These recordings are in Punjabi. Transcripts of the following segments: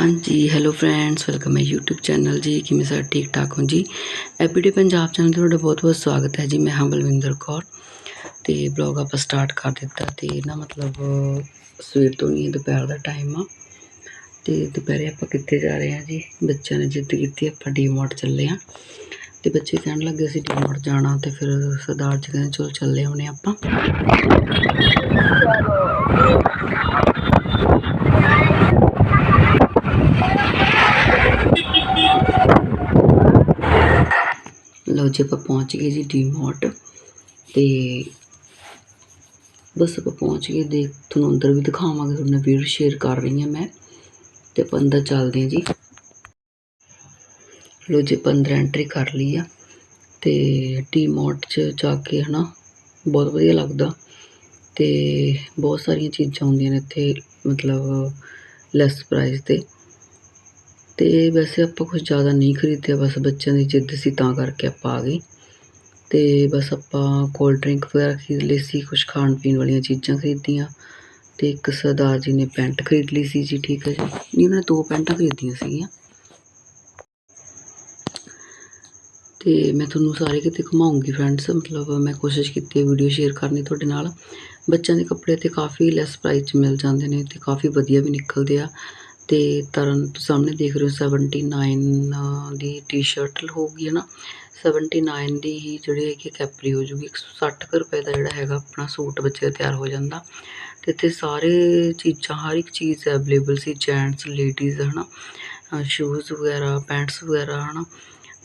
ਹਾਂਜੀ ਹੈਲੋ ਫਰੈਂਡਸ ਵੈਲਕਮ ਹੈ YouTube ਚੈਨਲ ਜੀ। ਕਿਵੇਂ ਸਾਰੇ ਠੀਕ ਠਾਕ ਹੋ ਜੀ? ਐਵਰੀਡੇ ਪੰਜਾਬ ਚੈਨਲ ਤੇ ਤੁਹਾਡਾ ਬਹੁਤ ਬਹੁਤ ਸਵਾਗਤ ਹੈ ਜੀ। ਮੈਂ ਹਾਂ ਬਲਵਿੰਦਰ ਕੌਰ ਤੇ ਬਲੌਗ ਆਪਾਂ ਸਟਾਰਟ ਕਰ ਦਿੱਤਾ ਤੇ ਨਾ ਮਤਲਬ, ਸਵੇਰ ਤੋਂ ਹੀ ਦੁਪਹਿਰ ਦਾ ਟਾਈਮ ਆ। ਤੇ ਦੁਪਹਿਰੇ ਆਪਾਂ ਕਿੱਥੇ ਜਾ ਰਹੇ ਹਾਂ ਜੀ? ਬੱਚਿਆਂ ਨੇ ਜਿੱਦ ਕੀਤੀ, ਆਪਾਂ ਡੀਮਾਰਟ ਚੱਲੇ ਆ ਤੇ ਬੱਚੇ ਕਹਿਣ ਲੱਗੇ ਅਸੀਂ ਡੀਮਾਰਟ ਜਾਣਾ ਤੇ ਫਿਰ ਸਰਦਾਰ ਜੀ ਕਹਿੰਦੇ, ਚਲੋ ਚੱਲੇ ਆਉਨੇ ਆਪਾਂ। ਲਓ ਆਪਾਂ ਪਹੁੰਚ ਗਏ ਜੀ ਡੀਮਾਰਟ ਤੇ ਬਸ ਆਪਾਂ ਪਹੁੰਚ ਗਏ ਦੇ ਤੁਹਾਨੂੰ ਅੰਦਰ ਵੀ ਦਿਖਾਵਾਂਗੇ ਤੁਹਾਨੂੰ ਵੀਡੀਓ ਸ਼ੇਅਰ ਕਰ ਰਹੀ ਹਾਂ ਮੈਂ ਤੇ ਆਪਾਂ ਅੰਦਰ ਚੱਲਦੇ ਹਾਂ ਜੀ। ਲੋ ਜੀ ਆਪਾਂ ਅੰਦਰ ਐਂਟਰੀ ਕਰ ਲਈ ਆ ਤੇ ਡੀਮਾਰਟ 'ਚ ਜਾ ਕੇ ਹਨਾ ਬਹੁਤ ਵਧੀਆ ਲੱਗਦਾ ਤੇ ਬਹੁਤ ਸਾਰੀਆਂ ਚੀਜ਼ਾਂ ਹੁੰਦੀਆਂ ਨੇ ਇੱਥੇ ਮਤਲਬ ਲੈਸ ਪ੍ਰਾਈਸ ਤੇ। ਤੇ ਵੈਸੇ ਆਪਾਂ ਕੁਝ ਜ਼ਿਆਦਾ ਨਹੀਂ ਖਰੀਦਿਆ, ਬਸ ਬੱਚਿਆਂ ਦੀ ਜਿੱਦ ਸੀ ਤਾਂ ਕਰਕੇ ਆਪਾਂ ਆ ਗਏ। ਤੇ ਬਸ ਆਪਾਂ ਕੋਲਡ ਡਰਿੰਕ ਵਗੈਰਾ ਖਰੀਦ ਲਈ ਸੀ ਕੁਝ ਖਾਣ ਪੀਣ ਵਾਲੀਆਂ ਚੀਜ਼ਾਂ ਖਰੀਦੀਆਂ ਤੇ ਇੱਕ ਸਰਦਾਰ ਜੀ ਨੇ ਪੈਂਟ ਖਰੀਦ ਲਈ ਸੀ ਜੀ, ਠੀਕ ਹੈ ਜੀ? ਨਹੀਂ, ਉਹਨਾਂ ਨੇ ਦੋ ਪੈਂਟਾਂ ਖਰੀਦੀਆਂ ਸੀਗੀਆਂ। ਤੇ ਮੈਂ ਤੁਹਾਨੂੰ ਸਾਰੇ ਕਿਤੇ ਘੁਮਾਉਂਗੀ ਫਰੈਂਡਸ ਮਤਲਬ ਮੈਂ ਕੋਸ਼ਿਸ਼ ਕੀਤੀ ਵੀਡੀਓ ਸ਼ੇਅਰ ਕਰਨੀ ਤੁਹਾਡੇ ਨਾਲ। ਬੱਚਿਆਂ ਦੇ ਕੱਪੜੇ ਤੇ ਕਾਫੀ ਲੈਸ ਪ੍ਰਾਈਸ 'ਚ ਮਿਲ ਜਾਂਦੇ ਨੇ ਤੇ ਕਾਫੀ ਵਧੀਆ ਵੀ ਨਿਕਲਦੇ ਆ। ਤੇ ਤਰਨ ਸਾਹਮਣੇ ਦੇਖ ਰਹੇ ਹੋ 79 ਦੀ ਟੀ-ਸ਼ਰਟ ਹੋਊਗੀ ਹੈ ਨਾ। 79 ਦੀ ਹੀ ਜਿਹੜੀ ਹੈਗੀ ਕੈਪਰੀ ਹੋ ਜੂਗੀ। 160 ਕੁ ਰੁਪਏ ਦਾ ਜਿਹੜਾ ਹੈਗਾ ਆਪਣਾ ਸੂਟ ਬੱਚੇ ਦਾ ਤਿਆਰ ਹੋ ਜਾਂਦਾ। ਤੇ ਇੱਥੇ ਸਾਰੇ ਚੀਜ਼ਾਂ, ਹਰ ਇੱਕ ਚੀਜ਼ ਅਵੇਲੇਬਲ ਸੀ। ਜੈਂਟਸ ਲੇਡੀਜ਼ ਹੈ ਨਾ ਸ਼ੂਜ਼ ਵਗੈਰਾ ਪੈਂਟਸ ਵਗੈਰਾ ਹੈ ਨਾ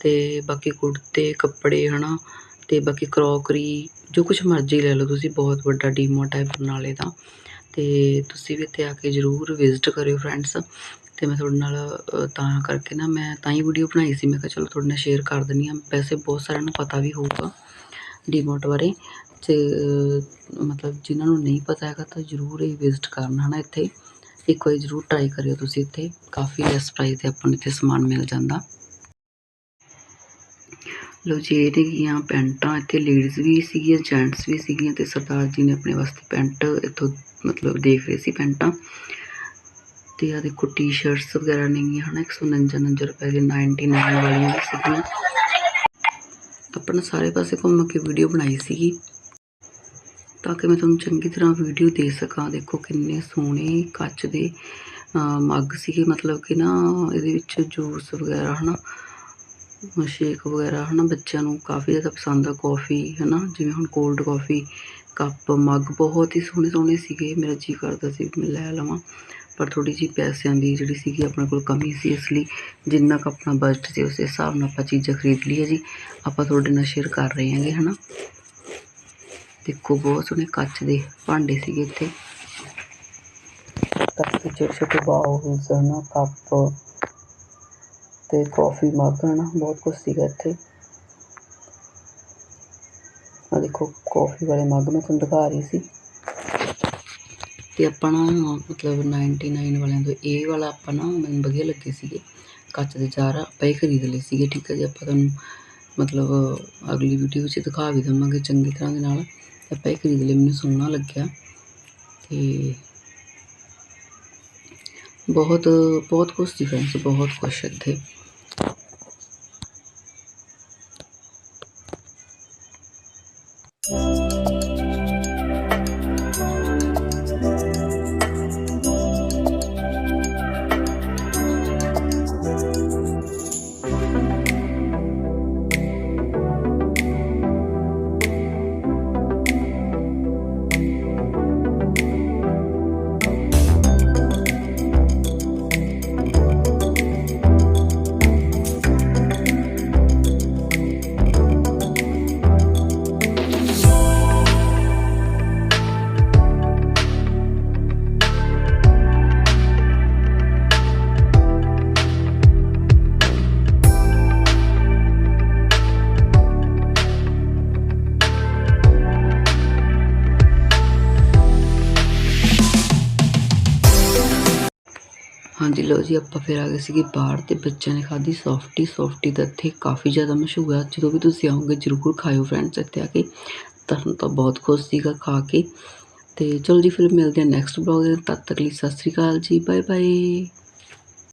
ਤੇ ਬਾਕੀ ਕੁੜਤੇ, ਕੱਪੜੇ ਹੈ ਨਾ ਤੇ ਬਾਕੀ ਕਰੋਕਰੀ ਜੋ ਕੁਝ ਮਰਜ਼ੀ ਲੈ ਲਓ ਤੁਸੀਂ। ਬਹੁਤ ਵੱਡਾ ਡੀਮੋਟ ਟਾਈਪ ਬਰਨਾਲੇ ਦਾ ਤੇ ਤੁਸੀਂ ਵੀ ਇੱਥੇ ਆ ਕੇ ਜ਼ਰੂਰ ਵਿਜ਼ਿਟ ਕਰਿਓ ਫਰੈਂਡਸ ਤੇ ਮੈਂ ਤੁਹਾਡੇ ਨਾਲ ਤਾਂ ਕਰਕੇ ਨਾ ਮੈਂ ਤਾਂ ਹੀ ਵੀਡੀਓ ਬਣਾਈ ਸੀ। ਮੈਂ ਕਿਹਾ ਚਲੋ ਤੁਹਾਡੇ ਨਾਲ ਸ਼ੇਅਰ ਕਰ ਦਿੰਦੀ ਹਾਂ। ਵੈਸੇ ਬਹੁਤ ਸਾਰਿਆਂ ਨੂੰ ਪਤਾ ਵੀ ਹੋਊਗਾ ਡੀਮੋਟ ਬਾਰੇ। ਤੇ ਮਤਲਬ ਜਿਨ੍ਹਾਂ ਨੂੰ ਨਹੀਂ ਪਤਾ ਹੈਗਾ ਤਾਂ ਜ਼ਰੂਰ ਇਹ ਵਿਜ਼ਿਟ ਕਰਨਾ। ਹੈ ਨਾ ਇੱਥੇ? ਇੱਕ ਵਾਰੀ ਜ਼ਰੂਰ ਟਰਾਈ ਕਰਿਓ ਤੁਸੀਂ ਇੱਥੇ। ਕਾਫੀ ਲੈਸ ਪ੍ਰਾਈਸ ਤੇ ਆਪਾਂ ਨੂੰ ਇੱਥੇ ਸਮਾਨ ਮਿਲ ਜਾਂਦਾ। ਲਓ ਜੀ ਇਹ ਹੈਗੀਆਂ ਪੈਂਟਾਂ, ਇੱਥੇ ਲੇਡੀਜ਼ ਵੀ ਸੀਗੀਆਂ ਜੈਂਟਸ ਵੀ ਸੀਗੀਆਂ ਤੇ ਸਰਦਾਰ ਜੀ ਨੇ ਆਪਣੇ ਵਾਸਤੇ ਪੈਂਟ ਇੱਥੋਂ ਮਤਲਬ ਦੇਖ ਰਹੇ ਸੀ ਪੈਂਟਾਂ। ਤੇ ਆ ਦੇਖੋ ਟੀ-ਸ਼ਰਟਸ ਵਗੈਰਾ ਨੇਗੀਆਂ ਹਨਾ 149 ਰੁਪਏ ਦੀ 99 ਵਾਲੀਆਂ ਵੀ ਸੀਗੀਆਂ। ਆਪਣਾ ਸਾਰੇ ਪਾਸੇ ਘੁੰਮ ਕੇ ਵੀਡੀਓ ਬਣਾਈ ਸੀਗੀ। ਤਾਂ ਕਿ ਮੈਂ ਤੁਹਾਨੂੰ ਚੰਗੀ ਤਰ੍ਹਾਂ ਵੀਡੀਓ ਦੇ ਸਕਾਂ। ਦੇਖੋ ਕਿੰਨੇ ਸੋਹਣੇ ਕੱਚ ਦੇ ਮੱਗ ਸੀਗੇ, ਮਤਲਬ ਕਿ ਨਾ, ਇਹਦੇ ਵਿੱਚ ਜੂਸ ਵਗੈਰਾ, ਹਨਾ। ਸ਼ੇਕ ਵਗੈਰਾ, ਹਨਾ, ਬੱਚਿਆਂ ਨੂੰ ਕਾਫੀ ਜ਼ਿਆਦਾ ਪਸੰਦ ਆ ਕੌਫੀ ਹਨਾ, ਜਿਵੇਂ ਹੁਣ ਕੋਲਡ ਕੌਫੀ ਕੱਪ ਮੱਗ ਬਹੁਤ ਹੀ ਸੋਹਣੇ ਸੋਹਣੇ ਸੀਗੇ, ਮੇਰਾ ਜੀ ਕਰਦਾ ਸੀ ਮੈਂ ਲੈ ਲਵਾਂ, ਪਰ ਥੋੜੀ ਜਿਹੀ ਪੈਸਿਆਂ ਦੀ ਜਿਹੜੀ ਸੀਗੀ ਆਪਣੇ ਕੋਲ ਕਮੀ ਸੀ, ਇਸ ਲਈ ਜਿੰਨਾ ਕੁ ਆਪਣਾ ਬਜਟ ਸੀ, ਉਸ ਹਿਸਾਬ ਨਾਲ ਆਪਾਂ ਚੀਜ਼ਾਂ ਖਰੀਦ ਲਈਏ ਜੀ, ਆਪਾਂ ਤੁਹਾਡੇ ਨਾਲ ਸ਼ੇਅਰ ਕਰ ਰਹੇ ਹਾਂਗੇ, ਹਨਾ। ਦੇਖੋ, ਬਹੁਤ ਸੋਹਣੇ ਕੱਚ ਦੇ ਭਾਂਡੇ ਸੀਗੇ ਇੱਥੇ। ਕਾਫੀ ਛੋਟੇ ਛੋਟੇ ਬਾਉਲਸ ਹਨਾ ਕੱਪ ਅਤੇ ਕੌਫੀ ਮੱਗ ਹੈ ਨਾ ਬਹੁਤ ਕੁਛ ਸੀਗਾ ਇੱਥੇ। ਆ ਦੇਖੋ ਕੌਫੀ ਵਾਲੇ ਮੱਗ ਮੈਂ ਤੁਹਾਨੂੰ ਦਿਖਾ ਰਹੀ ਸੀ। ਤੇ ਆਪਾਂ ਨਾ, ਮਤਲਬ 99 ਵਾਲਿਆਂ ਤੋਂ ਇਹ ਵਾਲਾ ਆਪਾਂ ਨਾ, ਮੈਨੂੰ ਵਧੀਆ ਲੱਗੇ ਸੀਗੇ। ਕੱਚ ਦੇ ਚਾਰ ਆਪਾਂ ਇਹ ਖਰੀਦ ਲਏ ਸੀਗੇ, ਠੀਕ ਹੈ ਜੀ। ਆਪਾਂ ਤੁਹਾਨੂੰ, ਮਤਲਬ ਅਗਲੀ ਵੀਡੀਓ ਵਿੱਚ ਦਿਖਾ ਵੀ ਦਵਾਂਗੇ ਚੰਗੀ ਤਰ੍ਹਾਂ ਦੇ ਨਾਲ। ਆਪਾਂ ਇਹ ਖਰੀਦ ਲਏ, ਮੈਨੂੰ ਸੋਹਣਾ ਲੱਗਿਆ। ਤੇ ਬਹੁਤ ਬਹੁਤ ਕੁਛ ਸੀ ਫਰੈਂਡਸ ਬਹੁਤ ਕੁਛ ਇੱਥੇ। ਹਾਂਜੀ, ਲਓ ਜੀ, ਆਪਾਂ ਫਿਰ ਆ ਗਏ ਸੀਗੇ ਬਾਹਰ ਤੇ ਬੱਚਿਆਂ ਨੇ ਖਾਧੀ ਸੌਫਟੀ ਸੌਫਟੀ ਤਾਂ ਇੱਥੇ ਕਾਫੀ ਜ਼ਿਆਦਾ ਮਸ਼ਹੂਰ ਆ। ਜਦੋਂ ਵੀ ਤੁਸੀਂ ਆਓਗੇ, ਜ਼ਰੂਰ ਖਾਇਓ ਫਰੈਂਡਸ ਇੱਥੇ ਆ ਕੇ। ਤੁਹਾਨੂੰ ਤਾਂ ਬਹੁਤ ਖੁਸ਼ ਸੀਗਾ ਖਾ ਕੇ। ਤੇ ਚਲੋ ਜੀ, ਫਿਰ ਮਿਲਦੇ ਹਾਂ ਨੈਕਸਟ ਬਲੌਗ ਦੇ ਤਦ ਤੱਕ ਲਈ ਸਤਿ ਸ੍ਰੀ ਅਕਾਲ ਜੀ ਬਾਏ ਬਾਏ